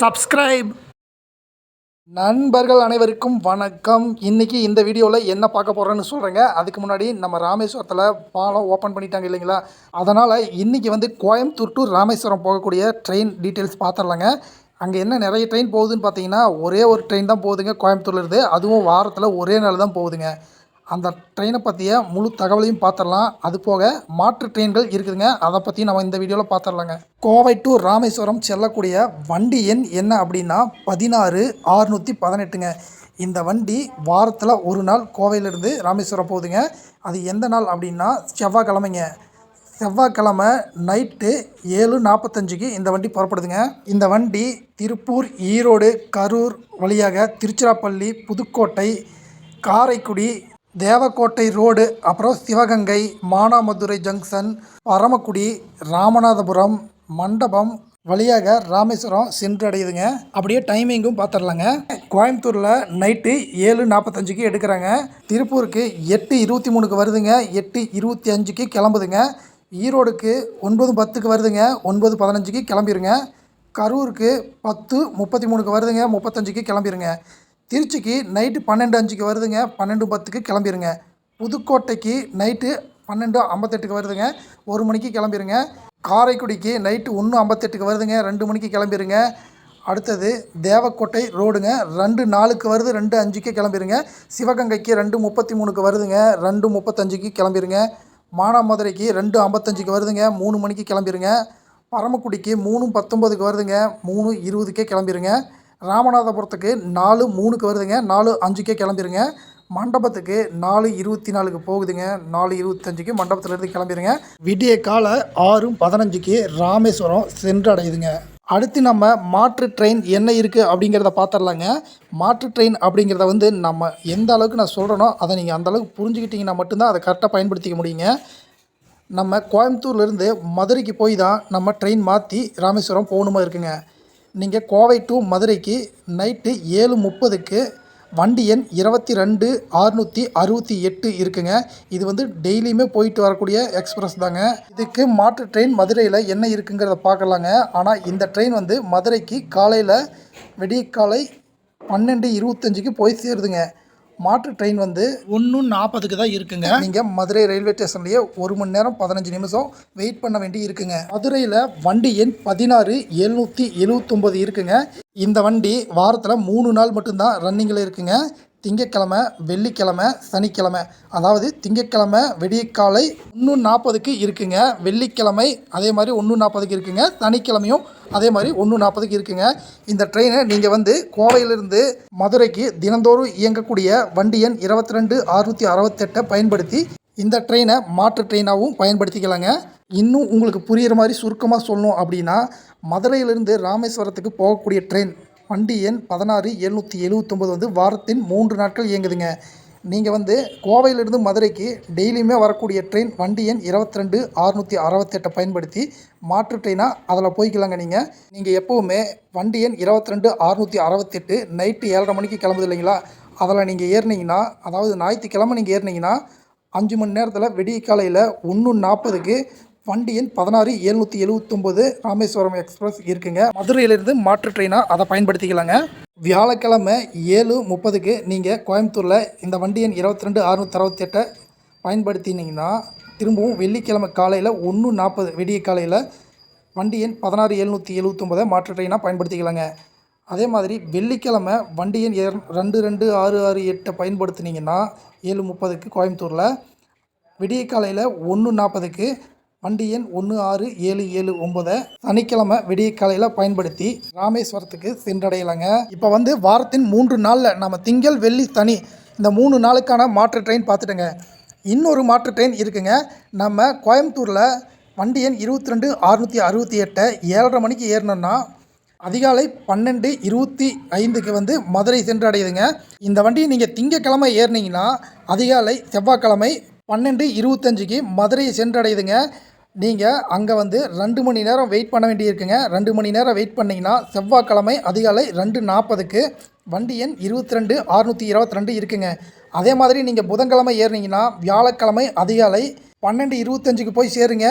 Subscribe நண்பர்கள் அனைவருக்கும் வணக்கம். இன்றைக்கி இந்த வீடியோவில் என்ன பார்க்க போகிறோன்னு சொல்கிறேங்க அதுக்கு முன்னாடி நம்ம ராமேஸ்வரத்தில் பாலம் ஓப்பன் பண்ணிட்டாங்க இல்லைங்களா? அதனால் இன்றைக்கி வந்து கோயம்புத்தூர் டு ராமேஸ்வரம் போகக்கூடிய ட்ரெயின் டீட்டெயில்ஸ் பார்த்துடலாங்க அங்கே என்ன நிறைய ட்ரெயின் போகுதுன்னு பார்த்தீங்கன்னா ஒரே ஒரு ட்ரெயின் தான் போகுதுங்க கோயம்புத்தூர்லேருந்து அதுவும் வாரத்தில் ஒரே நாள் தான் போகுதுங்க. அந்த ட்ரெயினை பற்றிய முழு தகவலையும் பார்த்துடலாம் அது போக மாற்று ட்ரெயின்கள் இருக்குதுங்க. அதை பற்றி நம்ம இந்த வீடியோவில் பார்த்துடலாங்க கோவை டு ராமேஸ்வரம் செல்லக்கூடிய வண்டி எண் என்ன அப்படின்னா பதினாறு ஆறுநூற்றி பதினெட்டுங்க. இந்த வண்டி வாரத்தில் ஒரு நாள் கோவையிலேருந்து ராமேஸ்வரம் போகுதுங்க. அது எந்த நாள் அப்படின்னா செவ்வாய்க்கிழமைங்க. செவ்வாய்க்கிழமை நைட்டு ஏழு நாற்பத்தஞ்சுக்கு இந்த வண்டி புறப்படுதுங்க. இந்த வண்டி திருப்பூர் ஈரோடு கரூர் வழியாக திருச்சிராப்பள்ளி புதுக்கோட்டை காரைக்குடி தேவக்கோட்டை ரோடு அப்புறம் சிவகங்கை மானாமதுரை ஜங்ஷன் பரமக்குடி ராமநாதபுரம் மண்டபம் வழியாக ராமேஸ்வரம் சென்றடையுதுங்க. அப்படியே டைமிங்கும் பார்த்துடலாங்க கோயம்புத்தூரில் நைட்டு ஏழு நாற்பத்தஞ்சுக்கு எடுக்கிறாங்க. திருப்பூருக்கு எட்டு இருபத்தி மூணுக்கு வருதுங்க. எட்டு இருபத்தி அஞ்சுக்கு கிளம்புதுங்க. ஈரோடுக்கு ஒன்பது பத்துக்கு வருதுங்க. ஒன்பது பதினஞ்சுக்கு கிளம்பிருங்க. கரூருக்கு பத்து முப்பத்தி மூணுக்கு வருதுங்க. முப்பத்தஞ்சுக்கு கிளம்பிருங்க. திருச்சிக்கு நைட்டு பன்னெண்டு அஞ்சுக்கு வருதுங்க. பன்னெண்டு பத்துக்கு கிளம்பிடுங்க புதுக்கோட்டைக்கு நைட்டு பன்னெண்டு ஐம்பத்தெட்டுக்கு வருதுங்க. ஒரு மணிக்கு கிளம்பிடுங்க காரைக்குடிக்கு நைட்டு ஒன்று ஐம்பத்தெட்டுக்கு வருதுங்க. ரெண்டு மணிக்கு கிளம்பிடுங்க அடுத்தது தேவக்கோட்டை ரோடுங்க. ரெண்டு நாலுக்கு வருது ரெண்டு அஞ்சுக்கே கிளம்பிடுங்க சிவகங்கைக்கு ரெண்டு முப்பத்தி மூணுக்கு வருதுங்க. ரெண்டு முப்பத்தஞ்சுக்கு கிளம்பிடுங்க மானாமதுரைக்கு ரெண்டு ஐம்பத்தஞ்சுக்கு வருதுங்க. மூணு மணிக்கு கிளம்பிருங்க. பரமக்குடிக்கு மூணு பத்தொம்பதுக்கு வருதுங்க. மூணு இருபதுக்கே கிளம்பிடுங்க ராமநாதபுரத்துக்கு நாலு மூணுக்கு வருதுங்க நாலு அஞ்சுக்கே கிளம்பிடுங்க மண்டபத்துக்கு நாலு இருபத்தி நாலுக்கு போகுதுங்க நாலு இருபத்தஞ்சுக்கு மண்டபத்துலேருந்து கிளம்பிருங்க. விடிய கால ஆறும் பதினஞ்சுக்கு ராமேஸ்வரம் சென்றடையுதுங்க. அடுத்து நம்ம மாற்று ட்ரெயின் என்ன இருக்குது அப்படிங்கிறத பார்த்துடலாங்க மாற்று ட்ரெயின் அப்படிங்கிறத வந்து நம்ம எந்த அளவுக்கு நான் சொல்கிறேனோ அதை நீங்கள் அந்தளவுக்கு புரிஞ்சுக்கிட்டிங்கன்னா மட்டும்தான் அதை கரெக்டாக பயன்படுத்திக்க முடியுங்க. நம்ம கோயம்புத்தூர்லேருந்து மதுரைக்கு போய் தான் நம்ம ட்ரெயின் மாற்றி ராமேஸ்வரம் போகணுமா இருக்குங்க. நீங்கள் கோவை டு மதுரைக்கு நைட்டு ஏழு முப்பதுக்கு வண்டி எண் இருபத்தி ரெண்டு அறுநூற்றி அறுபத்தி எட்டு இருக்குங்க. இது வந்து டெய்லியுமே போயிட்டு வரக்கூடிய எக்ஸ்பிரஸ் தாங்க. இதுக்கு மாற்று ட்ரெயின் மதுரையில் என்ன இருக்குங்கிறத பார்க்கலாங்க. ஆனால் இந்த ட்ரெயின் வந்து மதுரைக்கு காலையில் விடியற்காலை பன்னெண்டு இருபத்தஞ்சிக்கு போய் சேருதுங்க. மாற்று ட்ரெயின் வந்து ஒன்று நாற்பதுக்கு தான் இருக்குங்க. நீங்கள் மதுரை ரயில்வே ஸ்டேஷன்லேயே ஒரு மணி நேரம் பதினஞ்சு நிமிஷம் வெயிட் பண்ண வேண்டி இருக்குங்க. மதுரையில் வண்டி எண் பதினாறு எழுநூற்றி எழுவத்தொம்பது இருக்குங்க. இந்த வண்டி வாரத்தில் மூணு நாள் மட்டும்தான் ரன்னிங்கில் இருக்குங்க. திங்கக்கிழமை வெள்ளிக்கிழமை சனிக்கிழமை. அதாவது திங்கக்கிழமை விடியற்காலை ஒன்று நாற்பதுக்கு இருக்குங்க. வெள்ளிக்கிழமை அதே மாதிரி ஒன்று நாற்பதுக்கு இருக்குங்க. சனிக்கிழமையும் அதே மாதிரி ஒன்று நாற்பதுக்கு இருக்குங்க. இந்த ட்ரெயினை நீங்கள் வந்து கோவையிலிருந்து மதுரைக்கு தினந்தோறும் இயங்கக்கூடிய வண்டி எண் இருபத்தி ரெண்டு அறுநூற்றி அறுபத்தெட்டை பயன்படுத்தி இந்த ட்ரெயினை மாற்று ட்ரெயினாகவும் பயன்படுத்திக்கலாங்க. இன்னும் உங்களுக்கு புரிகிற மாதிரி சுருக்கமாக சொல்லணும் அப்படின்னா மதுரையிலிருந்து ராமேஸ்வரத்துக்கு போகக்கூடிய ட்ரெயின் வண்டி எண் பதினாறு எழுநூற்றி எழுவத்தொம்பது வந்து வாரத்தின் மூன்று நாட்கள் இயங்குதுங்க. நீங்கள் வந்து கோவையிலிருந்து மதுரைக்கு டெய்லியுமே வரக்கூடிய ட்ரெயின் வண்டி எண் இருபத்தி ரெண்டு அறுநூற்றி அறுபத்தெட்டை பயன்படுத்தி மாற்று ட்ரெயினாக அதில் போய்க்கலாங்க நீங்கள் நீங்கள் எப்போவுமே வண்டி எண் இருபத்தி ரெண்டு அறுநூற்றி அறுபத்தெட்டு நைட்டு ஏழரை மணிக்கு கிளம்புது இல்லைங்களா? அதில் நீங்கள் ஏறினீங்கன்னா அதாவது ஞாயிற்றுக்கிழமை நீங்கள் ஏறினீங்கன்னா அஞ்சு மணி நேரத்தில் விடிய காலையில் ஒன்று நாற்பதுக்கு வண்டி எண் பதினாறு எழுநூற்றி எழுவத்தொம்போது ராமேஸ்வரம் எக்ஸ்பிரஸ் இருக்குங்க. மதுரையிலிருந்து மாற்று ட்ரெயினாக அதை பயன்படுத்திக்கலாங்க. வியாழக்கிழமை ஏழு முப்பதுக்கு நீங்கள் கோயம்புத்தூரில் இந்த வண்டி எண் இருபத்தி ரெண்டு அறுநூற்றி அறுபத்தெட்டை பயன்படுத்தினீங்கன்னா திரும்பவும் வெள்ளிக்கிழமை காலையில் ஒன்று நாற்பது விடிய காலையில் வண்டி எண் பதினாறு எழுநூற்றி எழுவத்தொம்போதை மாற்று ட்ரெயினாக பயன்படுத்திக்கலாங்க. அதே மாதிரி வெள்ளிக்கிழமை வண்டி எண் ரெண்டு ரெண்டு ஆறு ஆறு எட்டை பயன்படுத்தினீங்கன்னா ஏழு முப்பதுக்கு கோயம்புத்தூரில் விடிய காலையில் ஒன்று நாற்பதுக்கு வண்டி எண் ஒன்று ஆறு ஏழு ஏழு ஒன்பதை சனிக்கிழமை விடிய காலையில் பயன்படுத்தி ராமேஸ்வரத்துக்கு சென்றடையலாங்க. இப்போ வந்து வாரத்தின் மூன்று நாளில் நம்ம திங்கள் வெள்ளி சனி இந்த மூணு நாளுக்கான மாற்று ட்ரெயின் பார்த்துட்டோங்க. இன்னொரு மாற்று ட்ரெயின் இருக்குங்க. நம்ம கோயம்புத்தூரில் வண்டி எண் இருபத்தி ரெண்டு அறுநூற்றி அறுபத்தி எட்டை ஏழரை மணிக்கு ஏறினோன்னா அதிகாலை பன்னெண்டு இருபத்தி ஐந்துக்கு வந்து மதுரை சென்றடையுதுங்க. இந்த வண்டியை நீங்கள் திங்கக்கிழமை ஏறினீங்கன்னா அதிகாலை செவ்வாய்க்கிழமை பன்னெண்டு இருபத்தஞ்சிக்கு மதுரையை சென்றடையுதுங்க. நீங்கள் அங்கே வந்து ரெண்டு மணி நேரம் வெயிட் பண்ண வேண்டியிருக்குங்க. ரெண்டு மணி நேரம் வெயிட் பண்ணிங்கன்னா செவ்வாய்க்கிழமை அதிகாலை ரெண்டு நாற்பதுக்கு வண்டி எண் இருபத்தி ரெண்டு அறுநூற்றி இருபத்தி ரெண்டு இருக்குங்க. அதே மாதிரி நீங்கள் புதன்கிழமை ஏறினீங்கன்னா வியாழக்கிழமை அதிகாலை பன்னெண்டு இருபத்தஞ்சுக்கு போய் சேருங்க.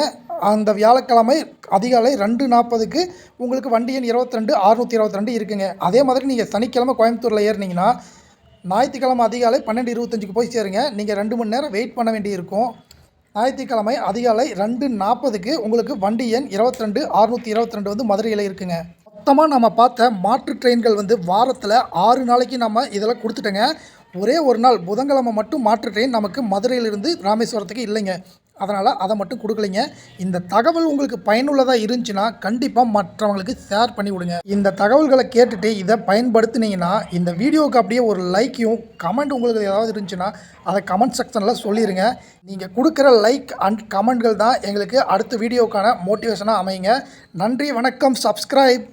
அந்த வியாழக்கிழமை அதிகாலை ரெண்டு நாற்பதுக்கு உங்களுக்கு வண்டி எண் இருபத்தி ரெண்டு அறுநூற்றி இருபத்தி ரெண்டு இருக்குங்க. அதே மாதிரி நீங்கள் சனிக்கிழமை கோயம்புத்தூரில் ஏறினீங்கன்னா ஞாயிற்றுக்கிழமை அதிகாலை பன்னெண்டு இருபத்தஞ்சுக்கு போய் சேருங்க. நீங்கள் ரெண்டு மணி நேரம் வெயிட் பண்ண வேண்டியிருக்கும். ஞாயிற்றுக்கிழமை அதிகாலை ரெண்டு நாற்பதுக்கு உங்களுக்கு வண்டி எண் இருபத்தி ரெண்டு அறுநூற்றி இருபத்தி ரெண்டு வந்து மதுரையில் இருக்குங்க. மொத்தமாக நம்ம பார்த்த மாற்று ட்ரெயின்கள் வந்து வாரத்தில் ஆறு நாளைக்கு நம்ம இதெல்லாம் கொடுத்துட்டோங்க. ஒரே ஒரு நாள் புதன்கிழமை மட்டும் மாற்று ட்ரெயின் நமக்கு மதுரையிலிருந்து ராமேஸ்வரத்துக்கு இல்லைங்க. அதனால் அதை மட்டும் கொடுக்கலைங்க. இந்த தகவல் உங்களுக்கு பயனுள்ளதாக இருந்துச்சுன்னா கண்டிப்பாக மற்றவங்களுக்கு ஷேர் பண்ணி விடுங்க. இந்த தகவல்களை கேட்டுட்டு இதை பயன்படுத்துனீங்கன்னா இந்த வீடியோவுக்கு அப்படியே ஒரு லைக்கையும் கமெண்ட் உங்களுக்கு ஏதாவது இருந்துச்சுன்னா அதை கமெண்ட் செக்ஷனில் சொல்லிடுங்க நீங்கள் கொடுக்குற லைக் அண்ட் கமெண்ட்கள் தான் எங்களுக்கு அடுத்த வீடியோக்கான மோட்டிவேஷனாக அமையுங்க. நன்றி வணக்கம் சப்ஸ்கிரைப்